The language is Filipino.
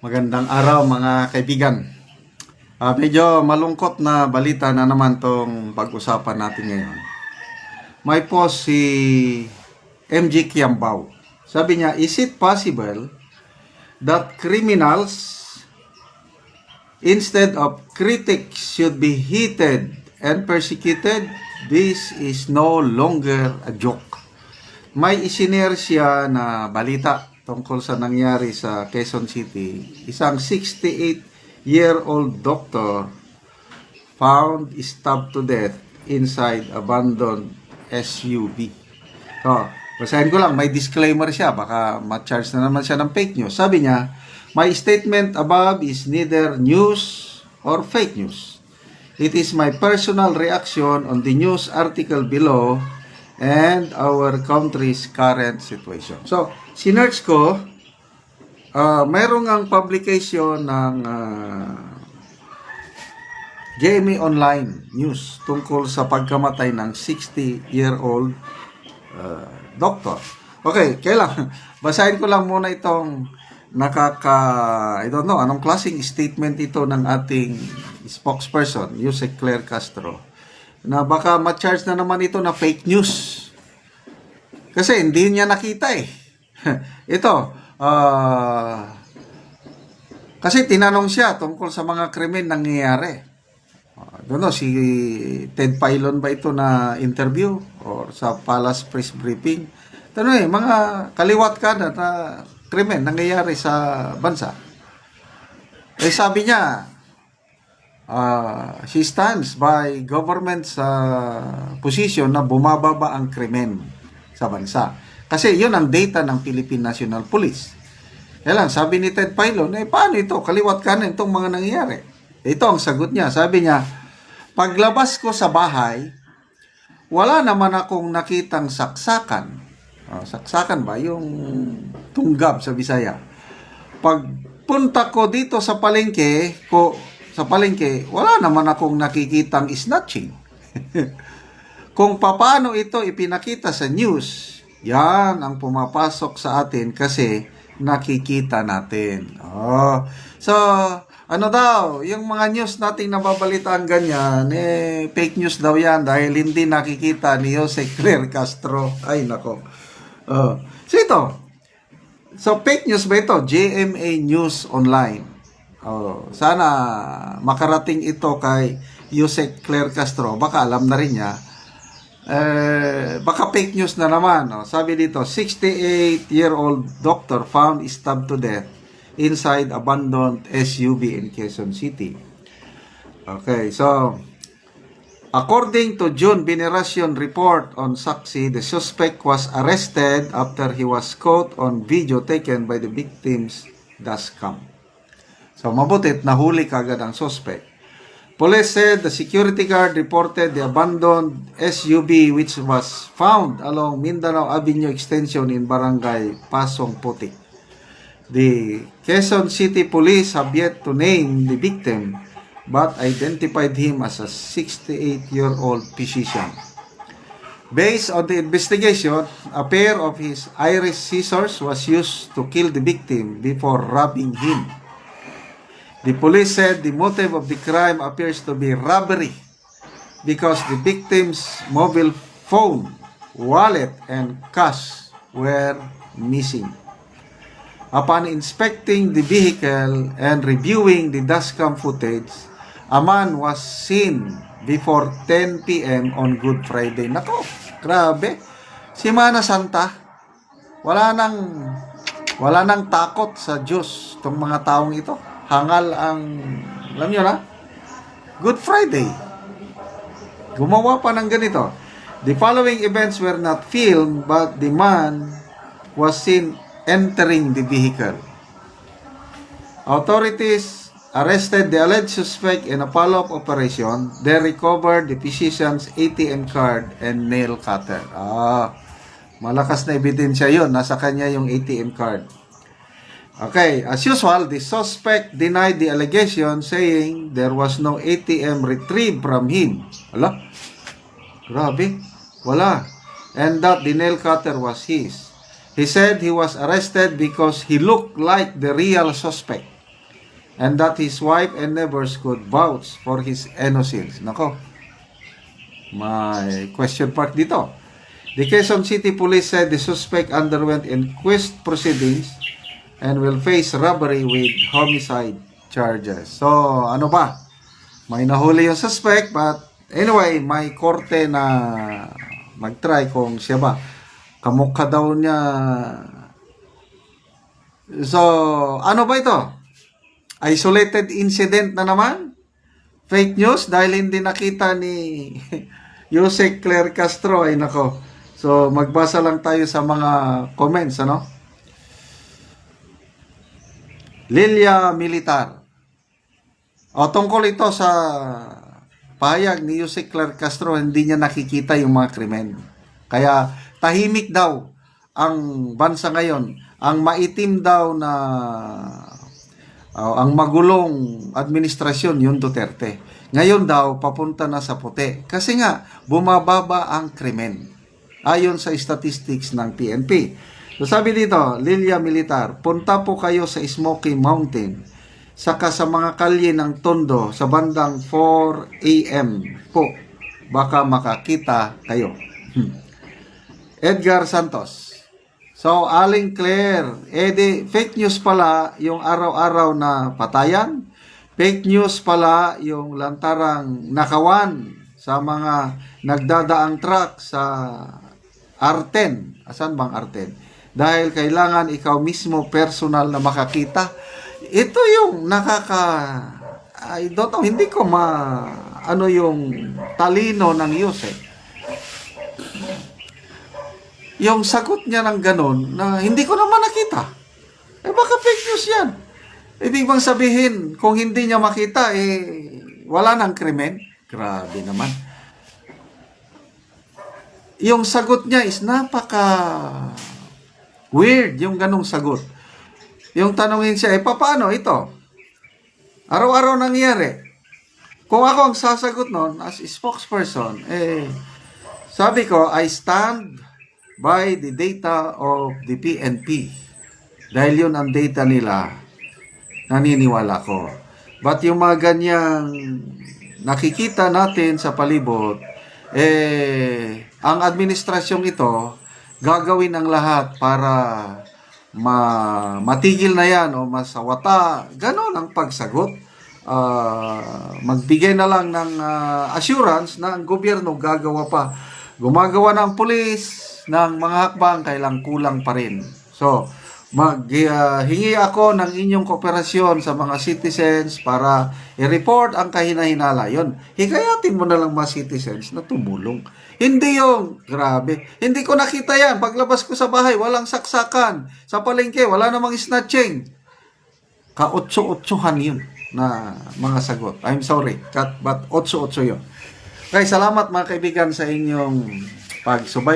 Magandang araw mga kaibigan. Ah, medyo malungkot na balita na naman tong pag-usapan natin ngayon. May post si MG Kiambao. Sabi niya, is it possible that criminals instead of critics should be hated and persecuted? This is no longer a joke. May isinare siya na balita tungkol sa nangyari sa Quezon City. Isang 68-year-old doctor found stabbed to death inside abandoned SUV. So, basahin ko lang, may disclaimer siya, baka ma-charge na naman siya ng fake news. Sabi niya, my statement above is neither news or fake news. It is my personal reaction on the news article below and our country's current situation. So, sinerch ko, uh, mayroong ang publication ng ah, JME Online News tungkol sa pagkamatay ng 60-year-old uh, doctor. Okay, kailan? Basahin ko lang muna itong nakaka, I don't know, anong klaseng statement ito ng ating spokesperson, Yusek Claire Castro, na baka ma-charge na naman ito na fake news. Kasi hindi niya nakita eh. ito, ah, kasi tinanong siya tungkol sa mga krimen nangyayari. Uh, don't know, si Ted Pilon ba ito na interview or sa Palace Press Briefing? Tanong eh, mga kaliwat ka na, na krimen nangyayari sa bansa. Eh sabi niya, uh, she stands by government sa position na bumababa ang krimen sa bansa. Kasi yun ang data ng Philippine National Police. Kaya lang, sabi ni Ted Pilon, eh paano ito? Kaliwat kanan itong mga nangyayari. Ito ang sagot niya. Sabi niya, paglabas ko sa bahay, wala naman akong nakitang saksakan. Oh, saksakan ba? Yung tunggab sa Bisaya. Pagpunta ko dito sa palengke, ko, sa palengke, wala naman akong nakikitang snatching. Kung paano ito ipinakita sa news, yan ang pumapasok sa atin kasi nakikita natin. Oh. So, ano daw, yung mga news nating nababalitaan ganyan, eh, fake news daw yan dahil hindi nakikita ni Jose Claire Castro. Ay, nako. Oh. So, ito. So, fake news ba ito? JMA News Online. Oh, sana makarating ito kay Jose Claire Castro. Baka alam na rin niya. Eh, baka fake news na naman. Oh. Sabi dito, 68-year-old doctor found stabbed to death inside abandoned SUV in Quezon City. Okay, so according to June Veneracion report on Saksi, the suspect was arrested after he was caught on video taken by the victim's dashcam. So mabutit nahuli kagad ang suspect. Police said the security guard reported the abandoned SUV which was found along Mindanao Avenue Extension in Barangay Pasong Putik. The Quezon City Police have yet to name the victim but identified him as a 68-year-old physician. Based on the investigation, a pair of his iris scissors was used to kill the victim before robbing him. The police said the motive of the crime appears to be robbery because the victim's mobile phone, wallet, and cash were missing. Upon inspecting the vehicle and reviewing the dashcam footage, a man was seen before 10 p.m. on Good Friday. Nako, grabe. Simana Santa, wala nang wala nang takot sa Diyos tong mga taong ito. Hangal ang, alam nyo na, Good Friday. Gumawa pa ng ganito. The following events were not filmed but the man was seen entering the vehicle. Authorities arrested the alleged suspect in a follow-up operation. They recovered the physician's ATM card and nail cutter. Ah, malakas na ebidensya yun. Nasa kanya yung ATM card. Okay, as usual, the suspect denied the allegation saying there was no ATM retrieved from him. Ala, grabe, wala. And that the nail cutter was his. He said he was arrested because he looked like the real suspect. and that his wife and neighbors could vouch for his innocence. Nako, may question mark dito. The Quezon City Police said the suspect underwent inquest proceedings and will face robbery with homicide charges. So, ano ba? May nahuli yung suspect but anyway, may korte na mag-try kung siya ba. Kamukha daw niya. So, ano ba ito? Isolated incident na naman? Fake news dahil hindi nakita ni Jose Claire Castro ay nako. So magbasa lang tayo sa mga comments ano. Lilia Militar. O tungkol ito sa pahayag ni Jose Claire Castro hindi niya nakikita yung mga krimen. Kaya tahimik daw ang bansa ngayon. Ang maitim daw na Oh, ang magulong administrasyon yung Duterte. Ngayon daw, papunta na sa puti. Kasi nga, bumababa ang krimen. Ayon sa statistics ng PNP. So sabi dito, Lilia Militar, punta po kayo sa Smoky Mountain. Saka sa mga kalye ng Tondo sa bandang 4 a.m. po. Baka makakita kayo. Hmm. Edgar Santos. So, Aling Claire, eh fake news pala yung araw-araw na patayan. Fake news pala yung lantarang nakawan sa mga nagdadaang truck sa Arten. Asan bang Arten? Dahil kailangan ikaw mismo personal na makakita. Ito yung nakaka... I don't know, hindi ko ma... Ano yung talino ng Yusek yung sagot niya ng ganun na hindi ko naman nakita. Eh baka fake news yan. Ibig bang sabihin, kung hindi niya makita, eh wala nang krimen? Grabe naman. Yung sagot niya is napaka weird yung ganong sagot. Yung tanongin siya, eh paano ito? Araw-araw nangyari. Kung ako ang sasagot noon as spokesperson, eh sabi ko, I stand by the data of the PNP. Dahil yun ang data nila, naniniwala ko. But yung mga ganyang nakikita natin sa palibot, eh, ang administrasyong ito, gagawin ang lahat para ma matigil na yan o masawata. Ganon ang pagsagot. Ah, magbigay na lang ng ah, assurance na ang gobyerno gagawa pa. Gumagawa ng pulis, ng mga hakbang kailang kulang pa rin. So, maghingi ako ng inyong kooperasyon sa mga citizens para i-report ang kahinahinala. Yon, hikayatin mo na lang mga citizens na tumulong. Hindi yung, grabe, hindi ko nakita yan. Paglabas ko sa bahay, walang saksakan. Sa palengke, wala namang snatching. Ka-otso-otsohan yun na mga sagot. I'm sorry, but otso-otso yun. Okay, salamat mga kaibigan sa inyong pagsubay.